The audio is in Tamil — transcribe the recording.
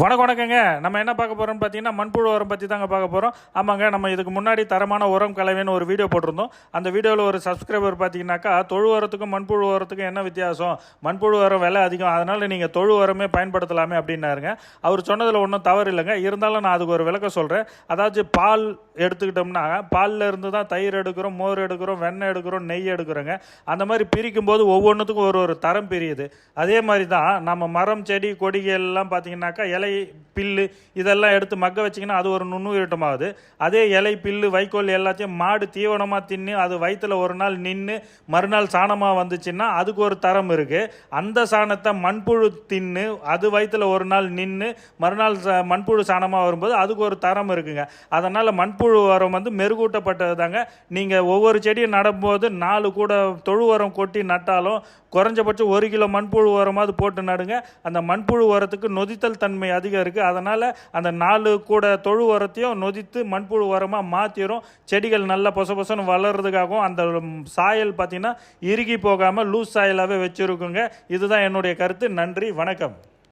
வணக்கம் வணக்கங்க. நம்ம என்ன பார்க்க போகிறோம்னு பார்த்தீங்கன்னா மண்புழு உரம் பற்றி தாங்க பார்க்க போகிறோம் ஆமாங்க நம்ம இதுக்கு முன்னாடி தரமான உரம் கலவைன்னு ஒரு வீடியோ போட்டிருந்தோம். அந்த வீடியோவில் ஒரு சப்ஸ்கிரைபர் பார்த்தீங்கன்னாக்கா தொழு உரத்துக்கும் மண்புழு உரத்துக்கும் என்ன வித்தியாசம்? மண்புழு உரம் விலை அதிகம். அதனால் நீங்கள் தொழு உரமே பயன்படுத்தலாமே அப்படின்னாருங்க. அவர் சொன்னதில் ஒன்றும் தவறு இல்லைங்க. இருந்தாலும் நான் அதுக்கு ஒரு விளக்கம் சொல்கிறேன் அதாச்சும் பால் எடுத்துக்கிட்டோம்னா பாலில் இருந்து தான் தயிர் எடுக்கிறோம் மோர் எடுக்கிறோம் வெண்ணெய் எடுக்கிறோம் நெய் எடுக்கிறோங்க. அந்த மாதிரி பிரிக்கும் போது ஒவ்வொன்றுத்துக்கும் ஒரு ஒரு தரம் பிரியுது. அதே மாதிரி தான் நம்ம மரம் செடி கொடிகள் எல்லாம் பார்த்தீங்கன்னாக்கா இலை மக்களை பில்லு இதெல்லாம் எடுத்து மக்க வச்சிங்கன்னா அது ஒரு நுண்ணுயிரிட்டமாகுது. அதே இலை பில்லு வைக்கோல் எல்லாத்தையும் மாடு தீவனமாக தின்னு அது வயிற்றுல ஒரு நாள் நின்று மறுநாள் சாணமாக வந்துச்சுன்னா அதுக்கு ஒரு தரம் இருக்குது அந்த சாணத்தை மண்புழு தின்னு அது வயிற்றுல ஒரு நாள் நின்று மறுநாள் ச- மண்புழு சாணமாக வரும்போது அதுக்கு ஒரு தரம் இருக்குங்க. அதனால் மண்புழு உரம் வந்து மெருகூட்டப்பட்டது தாங்க நீங்கள் ஒவ்வொரு செடியும் நடும்போது நாலு கூட தொழு உரம் கொட்டி நட்டாலும் குறைஞ்சபட்சம் ஒரு கிலோ மண்புழு உரமாவது போட்டு நடுங்க. அந்த மண்புழு உரத்துக்கு நொதித்தல் தன்மை அதிகம் இருக்குது அதனால் அந்த நாலு கூட தொழு உரத்தையும் நொதித்து மண்புழு உரமாக மாற்றிடும் செடிகள் நல்லா பொச பொசன்னு வளர்றதுக்காகவும் அந்த சாயல் பார்த்திங்கன்னா இறுகி போகாமல் லூஸ் சாயலாகவே வச்சுருக்குங்க. இதுதான் என்னுடைய கருத்து. நன்றி வணக்கம்.